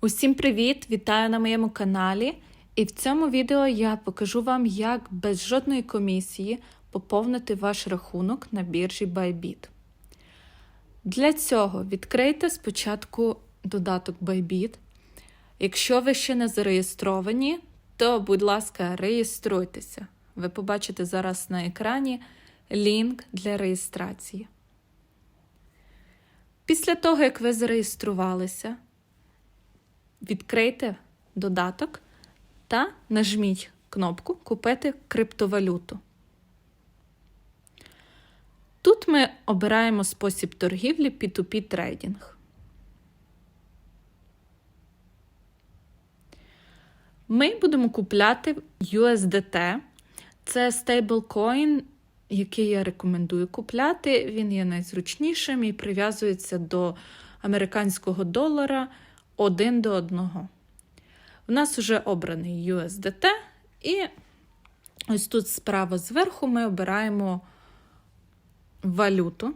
Усім привіт! Вітаю на моєму каналі. І в цьому відео я покажу вам, як без жодної комісії поповнити ваш рахунок на біржі Bybit. Для цього відкрийте спочатку додаток Bybit. Якщо ви ще не зареєстровані, то, будь ласка, реєструйтеся. Ви побачите зараз на екрані лінк для реєстрації. Після того, як ви зареєструвалися, відкрийте додаток та нажміть кнопку Купити криптовалюту. Тут ми обираємо спосіб торгівлі P2P трейдинг. Ми будемо купляти USDT. Це стейблкоін, який я рекомендую купляти. Він є найзручнішим і прив'язується до американського долара один до одного. У нас вже обраний USDT, і ось тут справа зверху ми обираємо валюту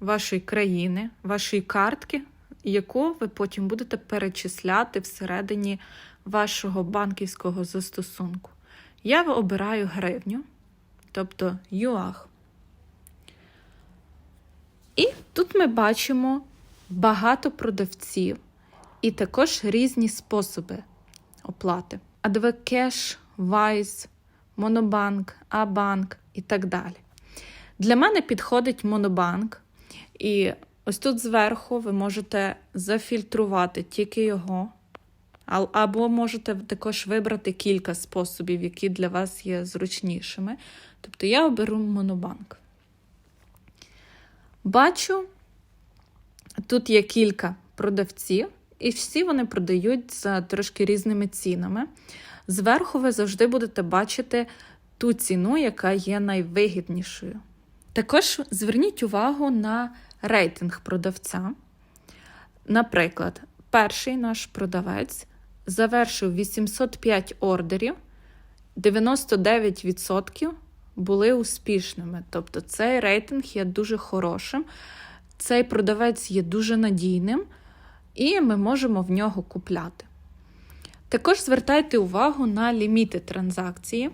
вашої країни, вашої картки, яку ви потім будете перечисляти всередині вашого банківського застосунку. Я обираю гривню, тобто ЮАГ. І тут ми бачимо багато продавців і також різні способи оплати. АДВ Кеш, Вайс, Монобанк, Абанк і так далі. Для мене підходить Монобанк, і ось тут зверху ви можете зафільтрувати тільки його, або можете також вибрати кілька способів, які для вас є зручнішими. Тобто я оберу Монобанк. Бачу, тут є кілька продавців, і всі вони продають за трошки різними цінами. Зверху ви завжди будете бачити ту ціну, яка є найвигіднішою. Також зверніть увагу на рейтинг продавця. Наприклад, перший наш продавець завершив 805 ордерів, 99% були успішними. Тобто цей рейтинг є дуже хорошим, цей продавець є дуже надійним, і ми можемо в нього купляти. Також звертайте увагу на ліміти транзакції.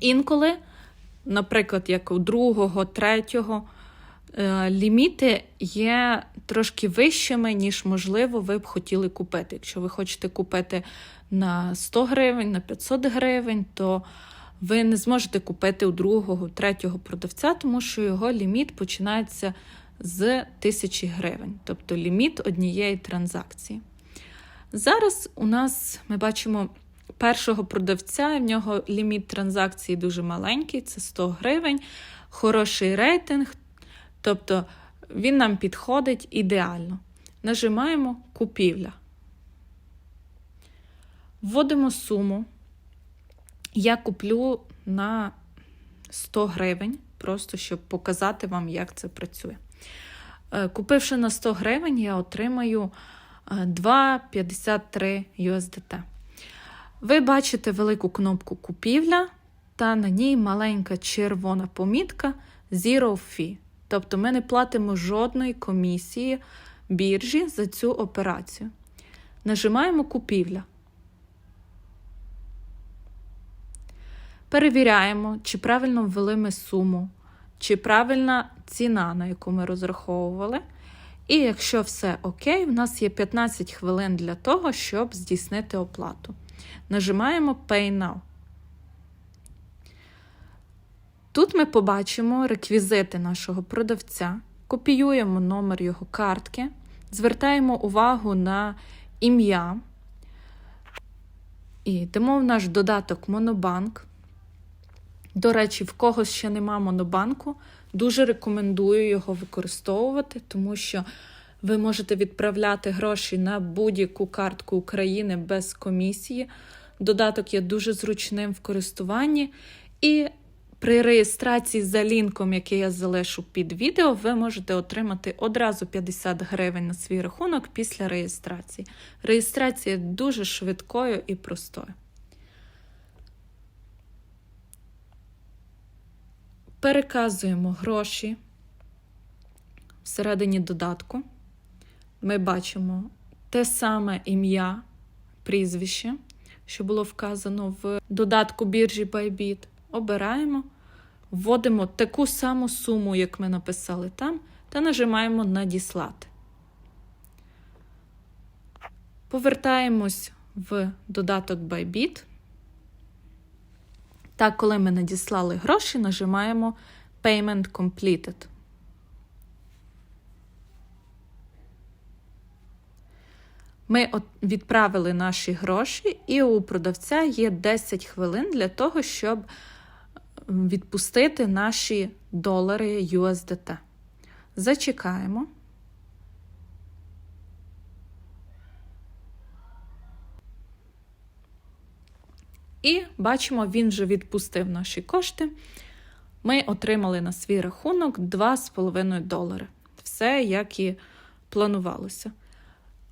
Інколи, наприклад, як у другого, третього, е, ліміти є трошки вищими, ніж, можливо, ви б хотіли купити. Якщо ви хочете купити на 100 гривень, на 500 гривень, то ви не зможете купити у другого, третього продавця, тому що його ліміт починається з 1000 гривень, тобто ліміт однієї транзакції. Зараз у нас ми бачимо першого продавця, в нього ліміт транзакції дуже маленький, це 100 гривень, хороший рейтинг, тобто він нам підходить ідеально. Нажимаємо купівля. Вводимо суму. Я куплю на 100 гривень, просто щоб показати вам, як це працює. Купивши на 100 гривень, я отримаю 2,53 USDT. Ви бачите велику кнопку купівля, та на ній маленька червона помітка Zero Fee. Тобто ми не платимо жодної комісії біржі за цю операцію. Нажимаємо купівля. Перевіряємо, чи правильно ввели ми суму, чи правильна ціна, на яку ми розраховували. І якщо все окей, в нас є 15 хвилин для того, щоб здійснити оплату. Нажимаємо Pay Now. Тут ми побачимо реквізити нашого продавця, копіюємо номер його картки, звертаємо увагу на ім'я. І йдемо в наш додаток Монобанк. До речі, в когось ще нема монобанку, дуже рекомендую його використовувати, тому що ви можете відправляти гроші на будь-яку картку України без комісії. Додаток є дуже зручним в користуванні. І при реєстрації за лінком, який я залишу під відео, ви можете отримати одразу 50 гривень на свій рахунок після реєстрації. Реєстрація дуже швидкою і простою. Переказуємо гроші всередині додатку. Ми бачимо те саме ім'я, прізвище, що було вказано в додатку біржі Bybit. Обираємо, вводимо таку саму суму, як ми написали там, та нажимаємо Надіслати. Повертаємось в додаток Bybit. Та коли ми надіслали гроші, нажимаємо Payment Completed. Ми відправили наші гроші, і у продавця є 10 хвилин для того, щоб відпустити наші долари USDT. Зачекаємо. І бачимо, він вже відпустив наші кошти. Ми отримали на свій рахунок 2,5 долари. Все, як і планувалося.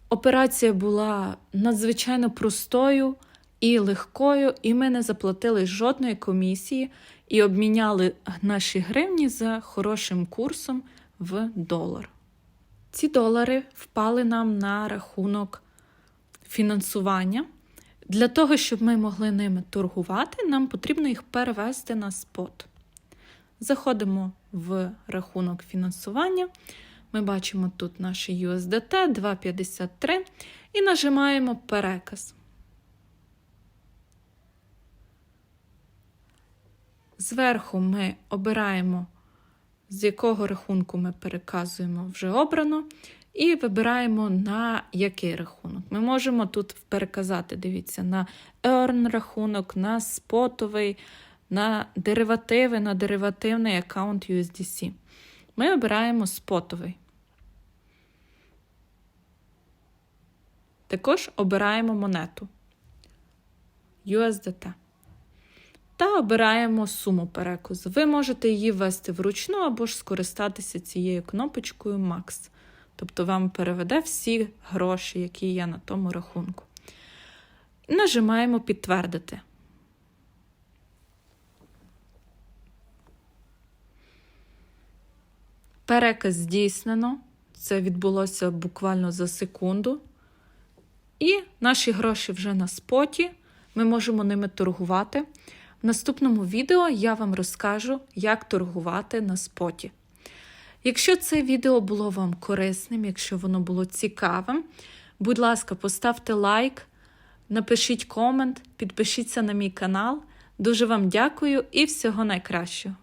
Операція була надзвичайно простою і легкою, і ми не заплатили жодної комісії і обміняли наші гривні за хорошим курсом в долар. Ці долари впали нам на рахунок фінансування. Для того, щоб ми могли ними торгувати, нам потрібно їх перевести на спот. Заходимо в рахунок фінансування. Ми бачимо тут наші USDT 2,53 і нажимаємо переказ. Зверху ми обираємо, з якого рахунку ми переказуємо вже обрано, і вибираємо на який рахунок. Ми можемо тут переказати, дивіться, на earn рахунок, на спотовий, на деривативи, на деривативний аккаунт USDC. Ми обираємо спотовий. Також обираємо монету USDT. Та обираємо суму переказу. Ви можете її ввести вручну або ж скористатися цією кнопочкою Max. Тобто вам переведе всі гроші, які є на тому рахунку. Нажимаємо підтвердити. Переказ здійснено. Це відбулося буквально за секунду. І наші гроші вже на споті. Ми можемо ними торгувати. В наступному відео я вам розкажу, як торгувати на споті. Якщо це відео було вам корисним, якщо воно було цікавим, будь ласка, поставте лайк, напишіть комент, підпишіться на мій канал. Дуже вам дякую і всього найкращого!